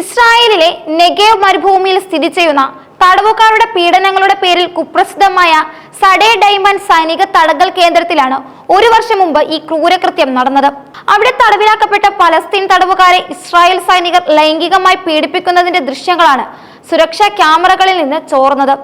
ഇസ്രായേലിലെ നെഗേവ് മരുഭൂമിയിൽ സ്ഥിതി ചെയ്യുന്ന തടവുകാരുടെ പീഡനങ്ങളുടെ പേരിൽ കുപ്രസിദ്ധമായ സഡേ ഡൈമണ്ട് സൈനിക തടങ്കൽ കേന്ദ്രത്തിലാണ് ഒരു വർഷം മുമ്പ് ഈ ക്രൂരകൃത്യം നടന്നത്. അവിടെ തടവിലാക്കപ്പെട്ട പലസ്തീൻ തടവുകാരെ ഇസ്രായേൽ സൈനികർ ലൈംഗികമായി പീഡിപ്പിക്കുന്നതിന്റെ ദൃശ്യങ്ങളാണ് സുരക്ഷാ ക്യാമറകളിൽ നിന്ന് ചോർന്നത്.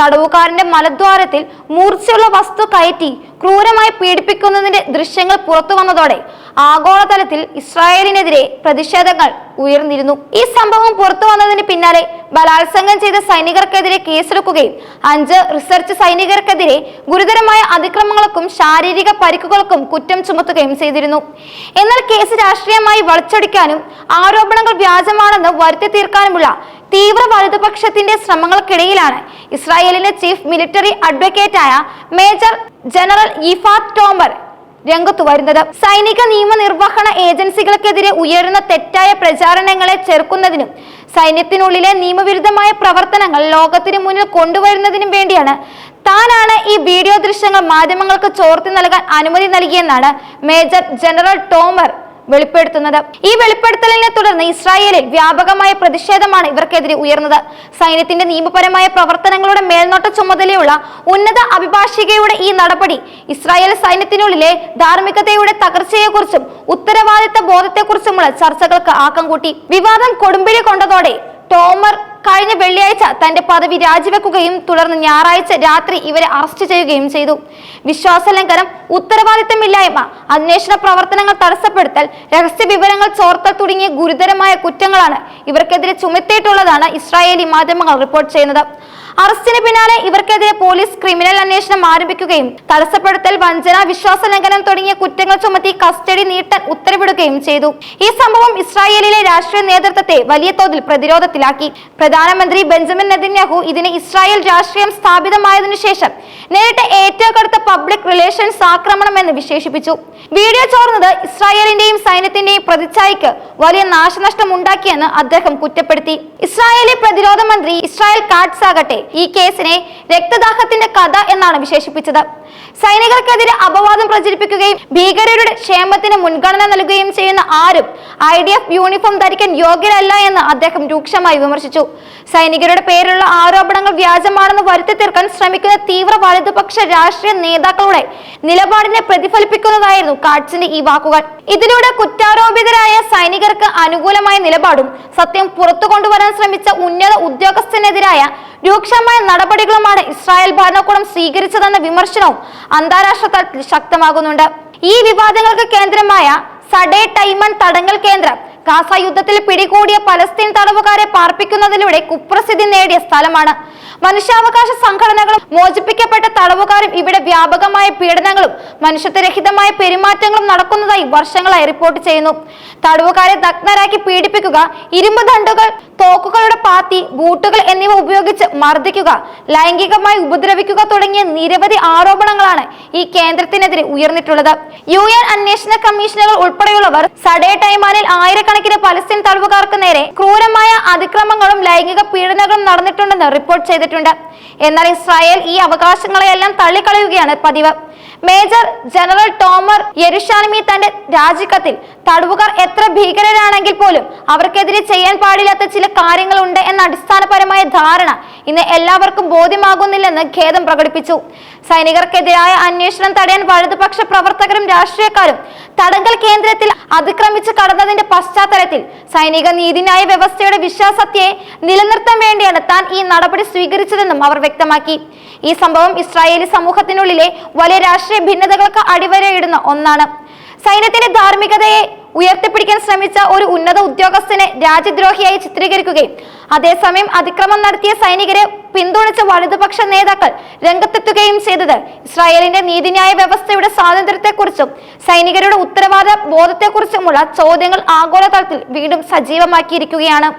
തടവുകാരന്റെ മലദ്വാരത്തിൽ മൂർച്ചയുള്ള വസ്തു കയറ്റി ക്രൂരമായി പീഡിപ്പിക്കുന്നതിന്റെ ദൃശ്യങ്ങൾ പുറത്തു വന്നതോടെ ആഗോളതലത്തിൽ ഇസ്രായേലിനെതിരെ പ്രതിഷേധങ്ങൾ ഉയർന്നിരുന്നു. ഈ സംഭവം പുറത്തു വന്നതിന് പിന്നാലെ ബലാത്സംഗം ചെയ്ത സൈനികർക്കെതിരെ കേസെടുക്കുകയും അഞ്ച് റിസർച്ച് സൈനികർക്കെതിരെ ഗുരുതരമായ അതിക്രമങ്ങൾക്കും ശാരീരിക പരിക്കുകൾക്കും കുറ്റം ചുമത്തുകയും ചെയ്തിരുന്നു. എന്നാൽ കേസ് രാഷ്ട്രീയമായി വളച്ചൊടിക്കാനും ആരോപണങ്ങൾ വ്യാജമാണെന്ന് വരുത്തി തീർക്കാനുമുള്ള തീവ്ര വലതുപക്ഷത്തിന്റെ ശ്രമങ്ങൾക്കിടയിലാണ് ഇസ്രായേലിന്റെ ചീഫ് മിലിറ്ററി അഡ്വക്കേറ്റായ മേജർ ജനറൽ ഇഫാത്ത് ടോമർ രംഗത്തു വരുന്നത്. സൈനിക നിയമ നിയമനിർവഹണ ഏജൻസികൾക്കെതിരെ ഉയരുന്ന തെറ്റായ പ്രചാരണങ്ങളെ ചെറുക്കുന്നതിനും സൈന്യത്തിനുള്ളിലെ നിയമവിരുദ്ധമായ പ്രവർത്തനങ്ങൾ ലോകത്തിന് മുന്നിൽ കൊണ്ടുവരുന്നതിനും വേണ്ടിയാണ്. താനാണ് ഈ വീഡിയോ ദൃശ്യങ്ങൾ മാധ്യമങ്ങൾക്ക് ചോർത്തി നൽകാൻ അനുമതി നൽകിയെന്നാണ് മേജർ ജനറൽ ടോമർ വെളിപ്പെടുത്തുന്നത്. ഈ വെളിപ്പെടുത്തലിനെ തുടർന്ന് ഇസ്രായേലിൽ വ്യാപകമായ പ്രതിഷേധമാണ് ഇവർക്കെതിരെ ഉയർന്നത്. സൈന്യത്തിന്റെ നിയമപരമായ പ്രവർത്തനങ്ങളുടെ മേൽനോട്ട ചുമതലയുള്ള ഉന്നത അഭിഭാഷികയുടെ ഈ നടപടി ഇസ്രായേൽ സൈന്യത്തിനുള്ളിലെ ധാർമ്മികതയുടെ തകർച്ചയെക്കുറിച്ചും ഉത്തരവാദിത്ത ബോധത്തെക്കുറിച്ചുമുള്ള ചർച്ചകൾക്ക് ആക്കം കൂട്ടി. വിവാദം കൊടുമ്പിരി കൊണ്ടതോടെ ടോമർ കഴിഞ്ഞ വെള്ളിയാഴ്ച തന്റെ പദവി രാജിവെക്കുകയും തുടർന്ന് ഞായറാഴ്ച രാത്രി ഇവരെ അറസ്റ്റ് ചെയ്യുകയും ചെയ്തു. വിശ്വാസലംഘനം ഉത്തരവാദിത്തമില്ലായ്മ അന്വേഷണ പ്രവർത്തനങ്ങൾ തടസ്സപ്പെടുത്തൽ രഹസ്യ വിവരങ്ങൾ ചോർത്തൽ തുടങ്ങിയ ഗുരുതരമായ കുറ്റങ്ങളാണ് ഇവർക്കെതിരെ ചുമത്തിയിട്ടുള്ളതാണ് ഇസ്രായേലി മാധ്യമങ്ങൾ റിപ്പോർട്ട് ചെയ്യുന്നത്. അറസ്റ്റിന് പിന്നാലെ ഇവർക്കെതിരെ പോലീസ് ക്രിമിനൽ അന്വേഷണം ആരംഭിക്കുകയും തടസ്സപ്പെടുത്തൽ വഞ്ചന വിശ്വാസ ലംഘനം തുടങ്ങിയ കുറ്റങ്ങൾ ചുമത്തി കസ്റ്റഡി നീട്ടാൻ ഉത്തരവിടുകയും ചെയ്തു. ഈ സംഭവം ഇസ്രായേലിലെ രാഷ്ട്രീയ നേതൃത്വത്തെ വലിയ തോതിൽ പ്രതിരോധത്തിലാക്കി. പ്രധാനമന്ത്രി ബെഞ്ചമിൻ നെതന്യാഹു ഇതിനെ ഇസ്രായേൽ രാഷ്ട്രീയം സ്ഥാപിതമായതിനു ശേഷം നേരിട്ട് ഏറ്റവും കടുത്ത പബ്ലിക് റിലേഷൻസ് ആക്രമണം എന്ന് വിശേഷിപ്പിച്ചു. വീഡിയോ ചോർന്നത് ഇസ്രായേലിന്റെയും സൈന്യത്തിന്റെയും പ്രതിച്ഛായക്ക് വലിയ നാശനഷ്ടം ഉണ്ടാക്കിയെന്ന് അദ്ദേഹം കുറ്റപ്പെടുത്തി. ഇസ്രായേലി പ്രതിരോധ ഇസ്രായേൽ കാട്സ് ആകട്ടെ ഈ കേസിനെ രക്തദാഹത്തിന്റെ കഥ എന്നാണ് വിശേഷിപ്പിച്ചത്. സൈനികർക്കെതിരെ അപവാദം പ്രചരിപ്പിക്കുകയും ഭീകരരുടെ ക്ഷേമത്തിന് മുൻഗണന നൽകുകയും ചെയ്യുന്ന ആരും ഐ ഡി എഫ് യൂണിഫോം ധരിക്കാൻ യോഗ്യരല്ല എന്ന് അദ്ദേഹം രൂക്ഷമായി വിമർശിച്ചു. സൈനികരുടെ പേരിലുള്ള ആരോപണങ്ങൾ വ്യാജമാണെന്ന് വരുത്തി തീർക്കാൻ ശ്രമിക്കുന്ന തീവ്ര വലതുപക്ഷ രാഷ്ട്രീയ നേതാക്കളുടെ നിലപാടിനെ പ്രതിഫലിപ്പിക്കുന്നതായിരുന്നു കാട്സിന്റെ ഈ വാക്കുകൾ. ഇതിലൂടെ കുറ്റാരോപിതരായ സൈനികർക്ക് അനുകൂലമായ നിലപാടും സത്യം പുറത്തു കൊണ്ടുവരാൻ ശ്രമിച്ച ഉന്നത ഉദ്യോഗസ്ഥനെതിരായ രൂക്ഷമായ നടപടികളുമാണ് ഇസ്രായേൽ ഭരണകൂടം സ്വീകരിച്ചതെന്ന വിമർശനവും അന്താരാഷ്ട്ര തലത്തിൽ ശക്തമാകുന്നുണ്ട്. ഈ വിവാദങ്ങൾക്ക് കേന്ദ്രമായ സഡേ ടൈമൺ തടങ്കൽ കേന്ദ്രം ഗാസ യുദ്ധത്തിൽ പിടികൂടിയ പലസ്തീൻ തടവുകാരെ പാർപ്പിക്കുന്നതിലൂടെ കുപ്രസിദ്ധി നേടിയ സ്ഥലമാണ്. മനുഷ്യാവകാശ സംഘടനകളും മോചിപ്പിക്കപ്പെട്ട തടവുകാരും ഇവിടെ വ്യാപകമായ പീഡനങ്ങളും മനുഷ്യത്വരഹിതമായ പെരുമാറ്റങ്ങളും നടക്കുന്നതായി വർഷങ്ങളായി റിപ്പോർട്ട് ചെയ്യുന്നു. തടവുകാരെ നഗ്നരാക്കി പീഡിപ്പിക്കുക ഇരുമ്പ് ദണ്ടുകൾ തോക്കുകളുടെ പാത്തി ബൂട്ടുകൾ എന്നിവ ഉപയോഗിച്ച് മർദ്ദിക്കുക ലൈംഗികമായി ഉപദ്രവിക്കുക തുടങ്ങിയ നിരവധി ആരോപണങ്ങളാണ് ഈ കേന്ദ്രത്തിനെതിരെ ഉയർന്നിട്ടുള്ളത്. യു എൻ അന്വേഷണ കമ്മീഷനുകൾ ഉൾപ്പെടെയുള്ളവർ സഡേ ടൈമാനിൽ ആയിരക്കണക്കിന് പലസ്തീൻ തടവുകാർക്ക് നേരെ ക്രൂരമായ അതിക്രമങ്ങളും ലൈംഗിക പീഡനങ്ങളും നടന്നിട്ടുണ്ടെന്ന് റിപ്പോർട്ട് ചെയ്തിട്ടുണ്ട്. എന്നാൽ ഇസ്രായേൽ ഈ അവകാശങ്ങളെയെല്ലാം തള്ളിക്കളയുകയാണ് പതിവ്. മേജർ ജനറൽ ടോമർ യെരുഷാലിമി തന്റെ രാജിക്കത്തിൽ തടവുകാർ എത്ര ഭീകരരാണെങ്കിൽ പോലും അവർക്കെതിരെ ചെയ്യാൻ പാടില്ലാത്ത ചില കാര്യങ്ങളുണ്ട് എന്ന അടിസ്ഥാനപരമായ ധാരണ ഇന്ന് എല്ലാവർക്കും ബോധ്യമാകുന്നില്ലെന്ന് ഖേദം പ്രകടിപ്പിച്ചു. സൈനികർക്കെതിരായ അന്വേഷണം തടയാൻ വലതുപക്ഷ പ്രവർത്തകരും രാഷ്ട്രീയക്കാരും തടങ്കൽ കേന്ദ്രത്തിൽ അതിക്രമിച്ച് കടന്നതിന്റെ പശ്ചാത്തലത്തിൽ സൈനിക നീതിന്യായ വ്യവസ്ഥയുടെ വിശ്വാസത്തെ നിലനിർത്താൻ വേണ്ടിയാണ് താൻ ഈ നടപടി സ്വീകരിച്ചതെന്നും അവർ വ്യക്തമാക്കി. ഈ സംഭവം ഇസ്രായേലി സമൂഹത്തിനുള്ളിലെ വലിയ രാഷ്ട്രീയ ഭിന്നതകൾക്ക് അടിവരയിടുന്ന ഒന്നാണ്. സൈന്യത്തിന്റെ ധാർമ്മികതയെ ഉയർത്തിപ്പിടിക്കാൻ ശ്രമിച്ച ഒരു ഉന്നത ഉദ്യോഗസ്ഥനെ രാജ്യദ്രോഹിയായി ചിത്രീകരിക്കുകയും അതേസമയം അതിക്രമം നടത്തിയ സൈനികരെ പിന്തുണച്ച വലതുപക്ഷ നേതാക്കൾ രംഗത്തെത്തുകയും ചെയ്തത്. ഇസ്രായേലിന്റെ നീതിന്യായ വ്യവസ്ഥയുടെ സ്വാതന്ത്ര്യത്തെക്കുറിച്ചും സൈനികരുടെ ഉത്തരവാദ ബോധത്തെക്കുറിച്ചുമുള്ള ചോദ്യങ്ങൾ ആഗോളതലത്തിൽ വീണ്ടും സജീവമാക്കിയിരിക്കുകയാണ്.